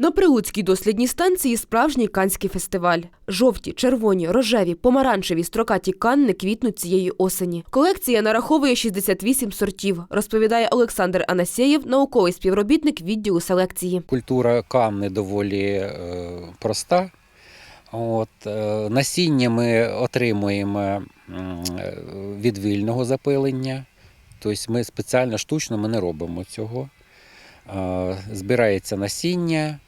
На Прилуцькій дослідній станції справжній канський фестиваль. Жовті, червоні, рожеві, помаранчеві строкаті канни квітнуть цієї осені. Колекція нараховує 68 сортів, розповідає Олександр Анасєєв, науковий співробітник відділу селекції. Культура камни доволі е, проста. От, е, насіння ми отримуємо е, від вільного запилення. Тобто ми спеціально штучно ми не робимо цього. Збирається насіння,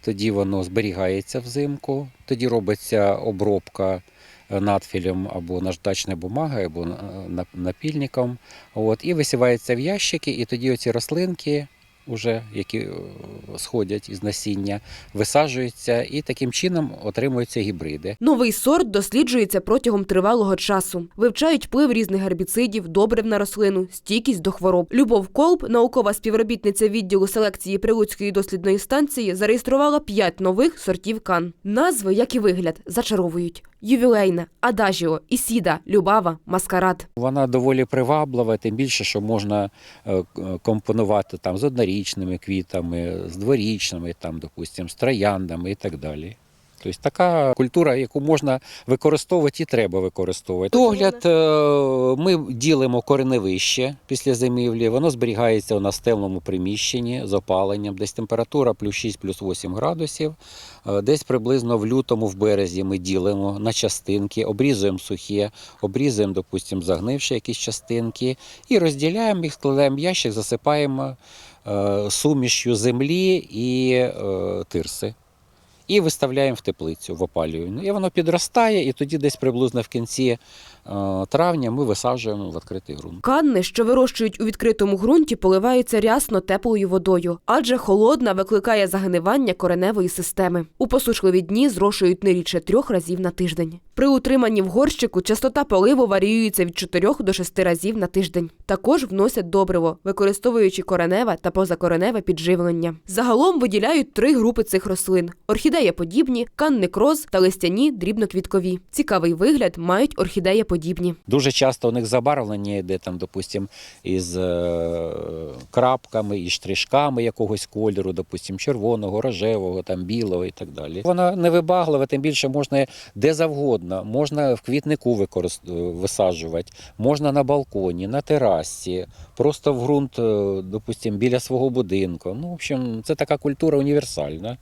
тоді воно зберігається взимку, тоді робиться обробка е, надфілем або наждачною бумагою, або е, напільником. От, і висівається в ящики, і тоді оці рослинки, уже, які е, сходять із насіння, висаджуються і таким чином отримуються гібриди. Новий сорт досліджується протягом тривалого часу. Вивчають вплив різних гербіцидів, добрив на рослину, стійкість до хвороб. Любов Колб, наукова співробітниця відділу селекції Прилуцької дослідної станції, зареєструвала п'ять нових сортів кан. Назви, як і вигляд, зачаровують: ювілейне, адажіо, ісіда, любава, маскарад. Вона доволі приваблива, тим більше, що можна е, компонувати там з однорічними квітами, з дворічними, там, допустим, з трояндами і так далі. Тобто така культура, яку можна використовувати і треба використовувати. Догляд е, ми ділимо кореневище після зимівлі, воно зберігається у нас в темному приміщенні з опаленням, десь температура плюс 6, плюс 8 градусів. Е, Десь приблизно в лютому, в березі ми ділимо на частинки, обрізуємо сухе, обрізуємо, допустимо, загнивші якісь частинки і розділяємо їх, складаємо ящик, засипаємо е, сумішю землі і тирси. І виставляємо в теплицю, в опалюю. І воно підростає, і тоді десь приблизно в кінці е, травня ми висаджуємо в відкритий ґрунт. Канни, що вирощують у відкритому ґрунті, поливаються рясно теплою водою, адже холодна викликає загнивання кореневої системи. У посушливі дні зрошують не рідше трьох разів на тиждень. При утриманні в горщику частота поливу варіюється від 4 до 6 разів на тиждень. Також вносять добриво, використовуючи кореневе та позакореневе підживлення. Загалом виділяють три групи цих рослин: орхідеєподібні, канникроз та листяні дрібноквіткові. Цікавий вигляд мають орхідеєподібні. Дуже часто у них забарвлення йде там, допустим, із е, крапками, із штришками якогось кольору, допустим, червоного, рожевого, там, білого і так далі. Вона невибаглива, тим більше можна де завгодно. Можна в квітнику використ- висаджувати, можна на балконі, на терасі, просто в ґрунт, допустимо, біля свого будинку. Ну, в общем, це така культура універсальна.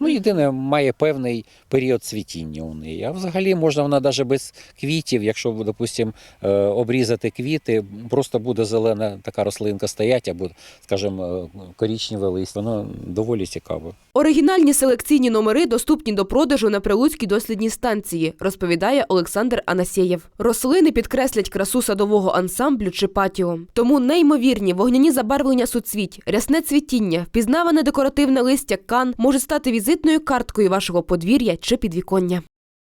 Ну, єдине, має певний період цвітіння у неї. А взагалі можна вона навіть без квітів, якщо, допустимо, обрізати квіти, просто буде зелена така рослинка стоять, або, скажімо, е, корічневе листя. Воно доволі цікаво. Оригінальні селекційні номери доступні до продажу на Прилуцькій дослідній станції, розповідає Олександр Анасєєв. Рослини підкреслять красу садового ансамблю чи патіо. Тому неймовірні вогняні забарвлення суцвіть, рясне цвітіння, впізнаване декоративне листя кан може стати візитною карткою вашого подвір'я чи підвіконня.